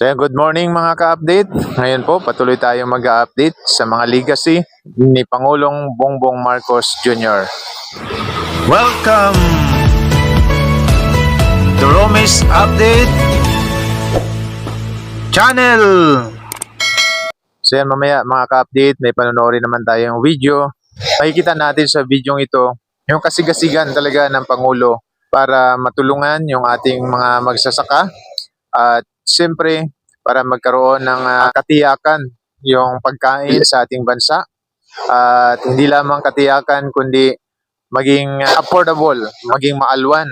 So yan, good morning mga ka-update. Ngayon po, patuloy tayong mag-update sa mga legacy ni Pangulong Bongbong Marcos Jr. Welcome to Romis Update Channel. So yan, mamaya mga ka-update, may panonoorin naman tayong video. Makikita natin sa video ito yung kasigasigan talaga ng Pangulo para matulungan yung ating mga magsasaka at siyempre para magkaroon ng ah, katiyakan yung pagkain sa ating bansa at hindi lamang katiyakan kundi maging affordable, maging maalwan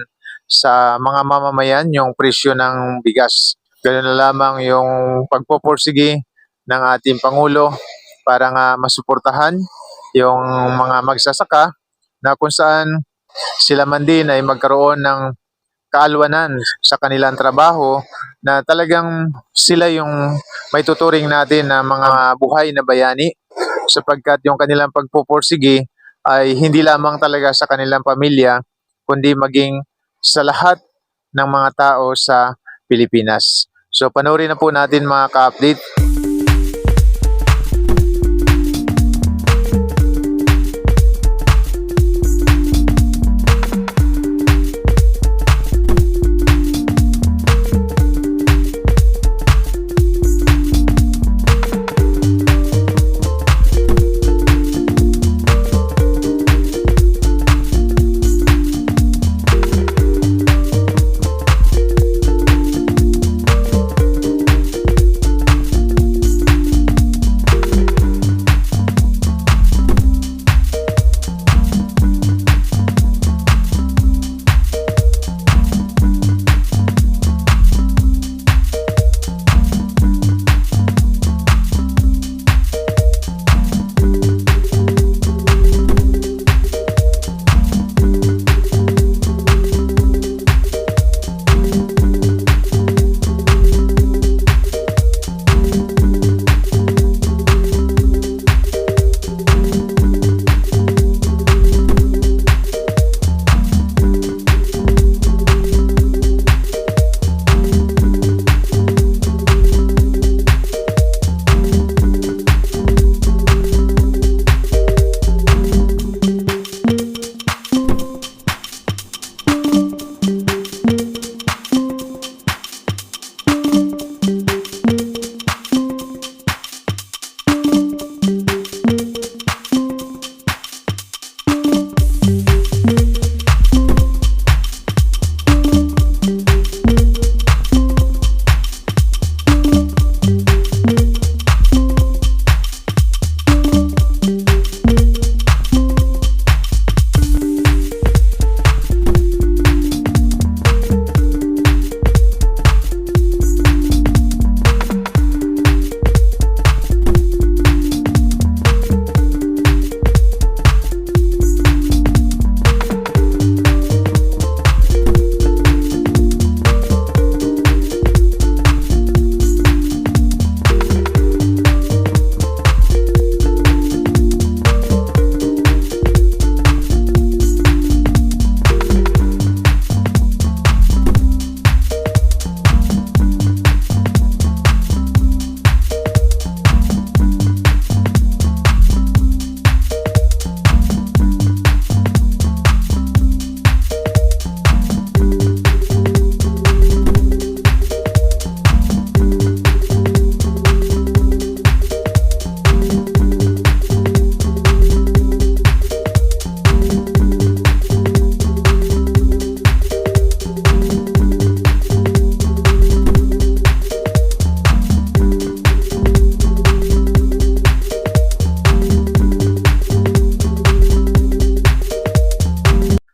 sa mga mamamayan yung presyo ng bigas. Ganun na lamang yung pagpupursige ng ating Pangulo para nga masuportahan yung mga magsasaka na kung saan sila man din ay magkaroon ng kaalwanan sa kanilang trabaho na talagang sila yung may tuturing natin na mga buhay na bayani sapagkat yung kanilang pagpupursige ay hindi lamang talaga sa kanilang pamilya kundi maging sa lahat ng mga tao sa Pilipinas. So panoorin na po natin mga ka-update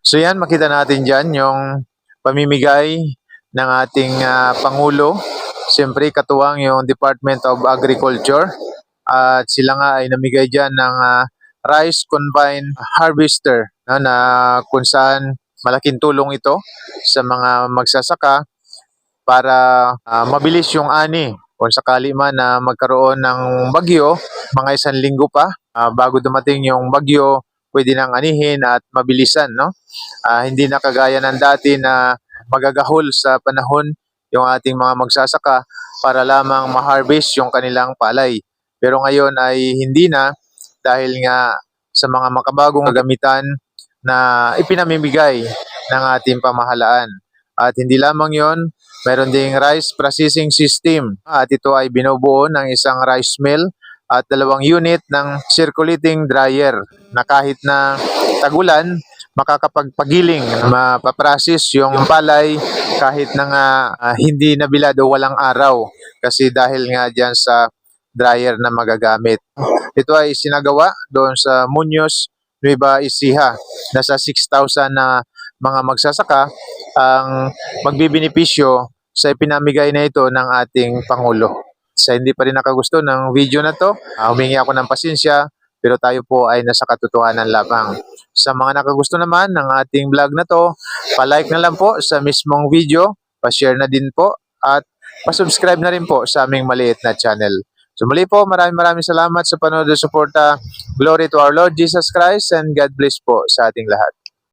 So yan, makita natin dyan yung pamimigay ng ating ah, Pangulo. Siyempre, katuwang yung Department of Agriculture. At sila nga ay namigay dyan ng ah, rice combine harvester no, na kung saan malaking tulong ito sa mga magsasaka para ah, mabilis yung ani kung sakali man na magkaroon ng bagyo, mga isang linggo pa ah, bago dumating yung bagyo, pwede nang anihin at mabilisan, no? Ah, hindi na kagaya ng dati na magagahol sa panahon yung ating mga magsasaka para lamang ma-harvest yung kanilang palay. Pero ngayon ay hindi na dahil nga sa mga makabagong gamitan na ipinamimigay ng ating pamahalaan. At hindi lamang yon, meron ding rice processing system at ito ay binubuo ng isang rice mill at dalawang unit ng circulating dryer na kahit na tagulan, makakapagpagiling, mapaprocess yung palay kahit na nga ah, hindi nabilad o walang araw kasi dahil nga dyan sa dryer na magagamit. Ito ay sinagawa doon sa Muñoz, Nueva Ecija. Nasa 6,000 na mga magsasaka ang magbibinipisyo sa ipinamigay na ito ng ating Pangulo. Sa hindi pa rin nakagusto ng video na to, ah, humingi ako ng pasensya pero tayo po ay nasa katotohanan lamang. Sa mga nakagusto naman ng ating vlog na to, palike na lang po sa mismong video, pa-share na din po at pa-subscribe na rin po sa aming maliit na channel. So muli po, maraming maraming salamat sa panonood at suporta. Glory to our Lord Jesus Christ and God bless po sa ating lahat.